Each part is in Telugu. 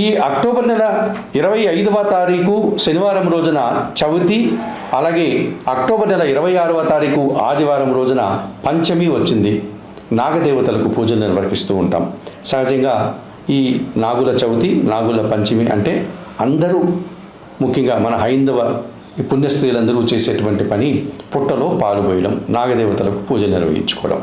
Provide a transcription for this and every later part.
ఈ అక్టోబర్ నెల ఇరవై ఐదవ తారీఖు శనివారం రోజున చవితి అలాగే అక్టోబర్ నెల ఇరవై ఆరవ తారీఖు ఆదివారం రోజున పంచమి వచ్చింది. నాగదేవతలకు పూజలు నిర్వహిస్తూ ఉంటాం. సహజంగా ఈ నాగుల చవితి నాగుల పంచమి అంటే అందరూ ముఖ్యంగా మన హైందవ ఈ పుణ్య స్త్రీలందరూ చేసేటువంటి పని పుట్టలో పాలు పోయడం నాగదేవతలకు పూజ నిర్వహించుకోవడం.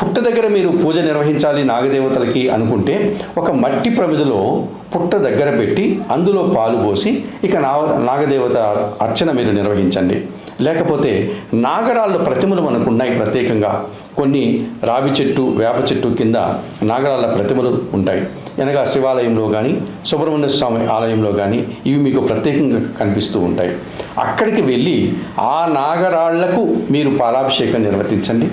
పుట్ట దగ్గర మీరు పూజ నిర్వహించాలి నాగదేవతలకి అనుకుంటే ఒక మట్టి ప్రమిదిలో పుట్ట దగ్గర పెట్టి అందులో పాలు పోసి ఇక నా నాగదేవత అర్చన మీరు నిర్వహించండి. లేకపోతే నాగరాళ్ళు ప్రతిమలు మనకు ఉన్నాయి ప్రత్యేకంగా. కొన్ని రావి చెట్టు వేప చెట్టు కింద నాగరాళ్ళ ప్రతిమలు ఉంటాయి. అనగా శివాలయంలో కానీ సుబ్రహ్మణ్య స్వామి ఆలయంలో కానీ ఇవి మీకు ప్రత్యేకంగా కనిపిస్తూ ఉంటాయి. అక్కడికి వెళ్ళి ఆ నాగరాళ్ళకు మీరు పాలాభిషేకం నిర్వర్తించండి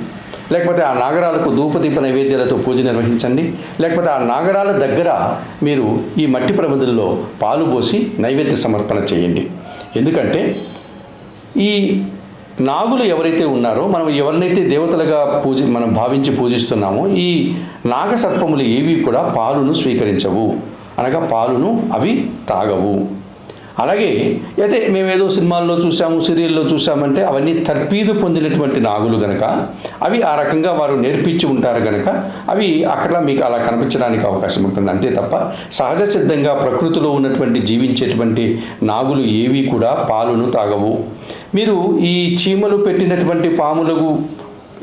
లేకపోతే ఆ నాగరాలకు ధూపదీప నైవేద్యాలతో పూజ నిర్వహించండి. లేకపోతే ఆ నాగరాల దగ్గర మీరు ఈ మట్టి ప్రమిదల్లో పాలు పోసి నైవేద్య సమర్పణ చేయండి. ఎందుకంటే ఈ నాగులు ఎవరైతే ఉన్నారో మనం ఎవరినైతే దేవతలుగా పూజ మనం భావించి పూజిస్తున్నామో ఈ నాగసర్పములు ఏవి కూడా పాలును స్వీకరించవు. అనగా పాలును అవి తాగవు. అలాగే అయితే మేమేదో సినిమాల్లో చూసాము సీరియల్లో చూసామంటే అవన్నీ తర్పీదు పొందినటువంటి నాగులు గనక అవి ఆ రకంగా వారు నేర్పించి ఉంటారు గనక అవి అక్కడ మీకు అలా కనిపించడానికి అవకాశం ఉంటుంది. అంతే తప్ప సహజ సిద్ధంగా ప్రకృతిలో ఉన్నటువంటి జీవించేటువంటి నాగులు ఏవి కూడా పాలును తాగవు. మీరు ఈ చీమలు పెట్టినటువంటి పాములకు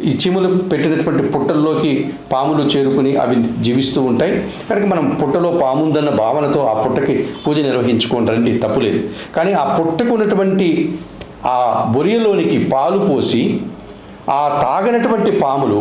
ఈ చీమలు పెట్టినటువంటి పుట్టల్లోకి పాములు చేరుకుని అవి జీవిస్తూ ఉంటాయి. కనుక మనం పుట్టలో పాము ఉందన్న భావనతో ఆ పుట్టకి పూజ నిర్వహించుకుంటారండి తప్పులేదు. కానీ ఆ పుట్టకు ఉన్నటువంటి ఆ బొరియలోనికి పాలు పోసి ఆ తాగనటువంటి పాములు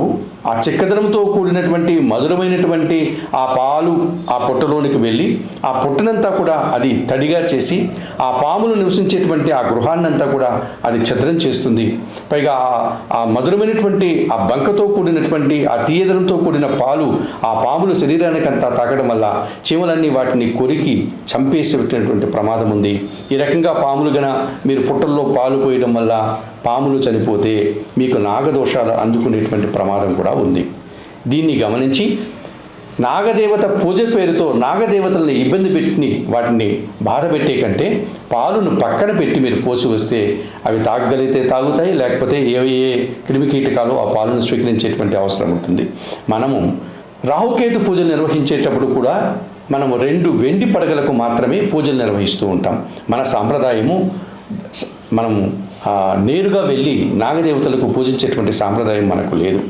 ఆ చెక్కదనంతో కూడినటువంటి మధురమైనటువంటి ఆ పాలు ఆ పుట్టలోనికి వెళ్ళి ఆ పుట్టనంతా కూడా అది తడిగా చేసి ఆ పాములు నివసించేటువంటి ఆ గృహాన్నంతా కూడా అది ఛద్రం చేస్తుంది. పైగా ఆ- ఆ మధురమైనటువంటి ఆ బంకతో కూడినటువంటి ఆ తీయదనంతో కూడిన పాలు ఆ పాములు శరీరానికి అంతా తాగడం వల్ల చీమలన్నీ వాటిని కొరికి చంపేసి పెట్టినటువంటి ప్రమాదం ఉంది. ఈ రకంగా పాములు గన మీరు పుట్టల్లో పాలు పోయడం వల్ల పాములు చనిపోతే మీకు నాగదోషాలు అందుకునేటువంటి ప్రమాదం కూడా ఉంది. దీన్ని గమనించి నాగదేవత పూజ పేరుతో నాగదేవతల్ని ఇబ్బంది పెట్టి వాటిని బాధ పెట్టే కంటే పాలును పక్కన పెట్టి మీరు పోసి వస్తే అవి తాగగలిగితే తాగుతాయి లేకపోతే ఏ ఏ క్రిమికీటకాలు ఆ పాలను స్వీకరించేటువంటి అవసరం ఉంటుంది. మనము రాహుకేతు పూజలు నిర్వహించేటప్పుడు కూడా మనము రెండు వెండి పడగలకు మాత్రమే పూజలు నిర్వహిస్తూ ఉంటాం. మన సాంప్రదాయము మనం నేరుగా వెళ్ళి నాగదేవతలకు పూజించేటువంటి సాంప్రదాయం మనకు లేదు.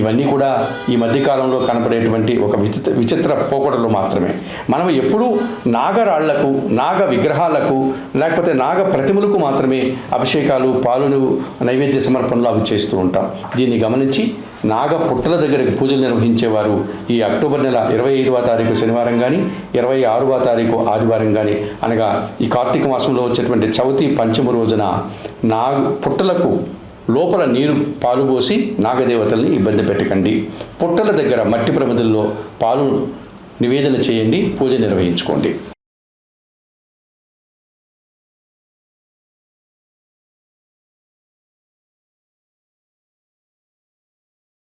ఇవన్నీ కూడా ఈ మధ్యకాలంలో కనపడేటువంటి ఒక విచిత్ర విచిత్ర పోకడలు మాత్రమే. మనం ఎప్పుడూ నాగరాళ్ళకు నాగ విగ్రహాలకు లేకపోతే నాగ ప్రతిమలకు మాత్రమే అభిషేకాలు పాలును నైవేద్య సమర్పణలు అవి చేస్తూ ఉంటాం. దీన్ని గమనించి నాగ పుట్టల దగ్గరికి పూజలు నిర్వహించేవారు ఈ అక్టోబర్ నెల ఇరవై ఐదవ తారీఖు శనివారం కానీ ఇరవై ఆరవ తారీఖు ఆదివారం కానీ అనగా ఈ కార్తీక మాసంలో వచ్చేటువంటి చవితి పంచమ రోజున నాగ పుట్టలకు లోపల నీరు పాలు పోసి నాగదేవతల్ని ఇబ్బంది పెట్టకండి. పుట్టల దగ్గర మట్టి ప్రమిదల్లో పాలు నివేదన చేయండి పూజ నిర్వహించుకోండి.